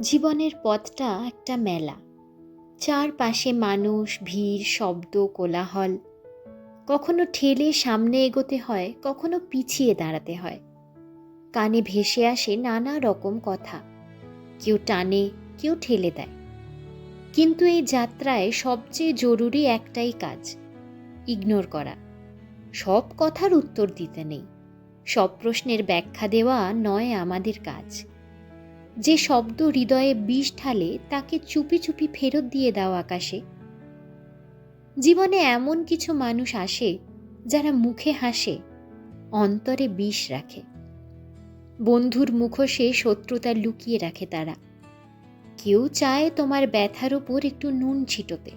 জীবনের পথটা একটা মেলা। চারপাশে মানুষ, ভিড়, শব্দ, কোলাহল। কখনো ঠেলে সামনে এগোতে হয়, কখনো পিছিয়ে দাঁড়াতে হয়। কানে ভেসে আসে নানা রকম কথা। কেউ টানে, কেউ ঠেলে দেয়। কিন্তু এই যাত্রায় সবচেয়ে জরুরি একটাই কাজ, ইগনোর করা। সব কথার উত্তর দিতে নেই। সব প্রশ্নের ব্যাখ্যা দেওয়া নয় আমাদের কাজ। যে শব্দ হৃদয়ে বিষ ঢালে তাকে চুপি চুপি ফেরত দিয়ে দাও আকাশে। জীবনে এমন কিছু মানুষ আসে যারা মুখে হাসে, অন্তরে বিষ রাখে। বন্ধুর মুখোশে শত্রুতা লুকিয়ে রাখে তারা। কেউ চায় তোমার ব্যথার ওপর একটু নুন ছিটোতে।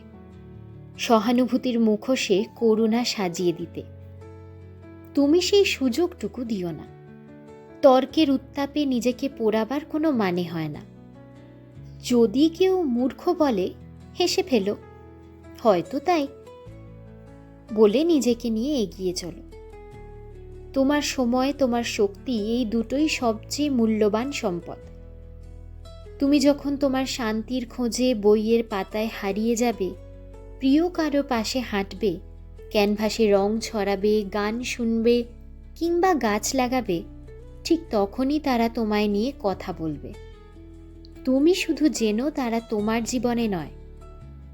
সহানুভূতির মুখোশে করুণা সাজিয়ে দিতে। তুমি সেই সুযোগটুকু দিও না। তর্কের উত্তাপে নিজেকে পোড়াবার কোনো মানে হয় না। যদি কেউ মূর্খ বলে, হেসে ফেলো। হয়তো তাই। বলে নিজেকে নিয়ে এগিয়ে চলো। তোমার সময়, তোমার শক্তি এই দুটোই সবচেয়ে মূল্যবান সম্পদ। তুমি যখন তোমার শান্তির খোঁজে বইয়ের পাতায় হারিয়ে যাবে, প্রিয় কারও পাশে হাঁটবে, ক্যানভাসে রং ছড়াবে, গান শুনবে কিংবা গাছ লাগাবে ঠিক তখনই তারা তোমায় নিয়ে কথা বলবে। তুমি শুধু জেনো তারা তোমার জীবনে নয়,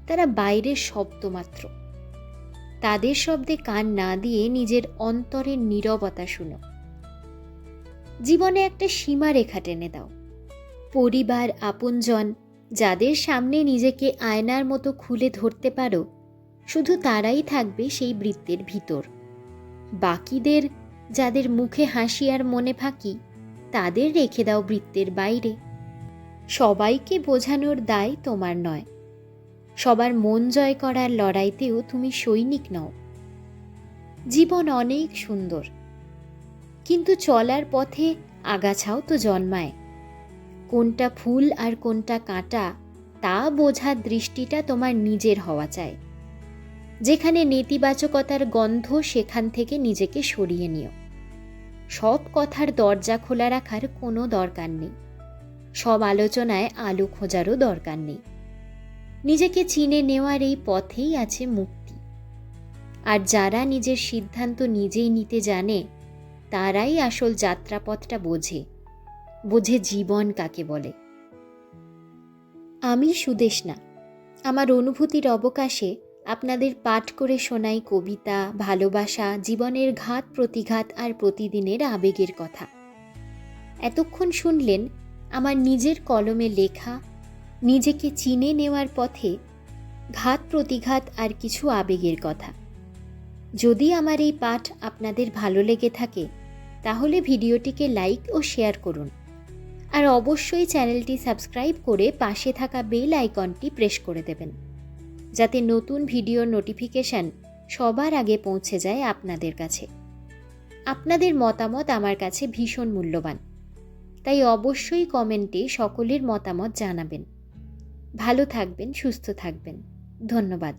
তারা বাইরের শব্দ মাত্র। তাদের শব্দে কান না দিয়ে নিজের অন্তরের নীরবতা শুনো। জীবনে একটা সীমারেখা টেনে দাও। পরিবার, আপনজন, যাদের সামনে নিজেকে আয়নার মতো খুলে ধরতে পারো, শুধু তারাই থাকবে সেই বৃত্তের ভিতর। বাকিদের যাদের মুখে হাসি আর মনে ফাঁকি, তাদের রেখে দাও বৃত্তের বাইরে। সবাইকে বোঝানোর দায় তোমার নয়। সবার মন জয় করার লড়াইতেও তুমি সৈনিক নও। জীবন অনেক সুন্দর, কিন্তু চলার পথে আগাছাও তো জন্মায়। কোনটা ফুল আর কোনটা কাঁটা, তা বোঝার দৃষ্টিটা তোমার নিজের হওয়া চাই। যেখানে নেতিবাচকতার গন্ধ সেখান থেকে নিজেকে সরিয়ে নিও। সব কথার দরজা খোলা রাখার কোনো দরকার নেই। সব আলোচনায় আলো খোঁজারও দরকার নেই। নিজেকে চিনে নেওয়ার এই পথেই আছে মুক্তি। আর যারা নিজের সিদ্ধান্ত নিজেই নিতে জানে, তারাই আসল যাত্রাপথটা বোঝে। বোঝে জীবন কাকে বলে। আমি সুদেশনা আমার অনুভূতির অবকাশে আপনাদের পাঠ করে শোনাই কবিতা, ভালোবাসা, জীবনের ঘাত, প্রতিঘাত আর প্রতিদিনের আবেগের কথা। এতক্ষণ শুনলেন আমার নিজের কলমে লেখা, নিজেকে চিনে নেওয়ার পথে ঘাত, প্রতিঘাত আর কিছু আবেগের কথা। যদি আমার এই পাঠ আপনাদের ভালো লেগে থাকে, তাহলে ভিডিওটিকে লাইক ও শেয়ার করুন। আর অবশ্যই চ্যানেলটি সাবস্ক্রাইব করে পাশে থাকা বেল আইকনটি প্রেস করে দেবেন। যাতে নতুন ভিডিওর নোটিফিকেশান সবার আগে পৌঁছে যায় আপনাদের কাছে। আপনাদের মতামত আমার কাছে ভীষণ মূল্যবান। তাই অবশ্যই কমেন্টে সকলের মতামত জানাবেন। ভালো থাকবেন, সুস্থ থাকবেন। ধন্যবাদ।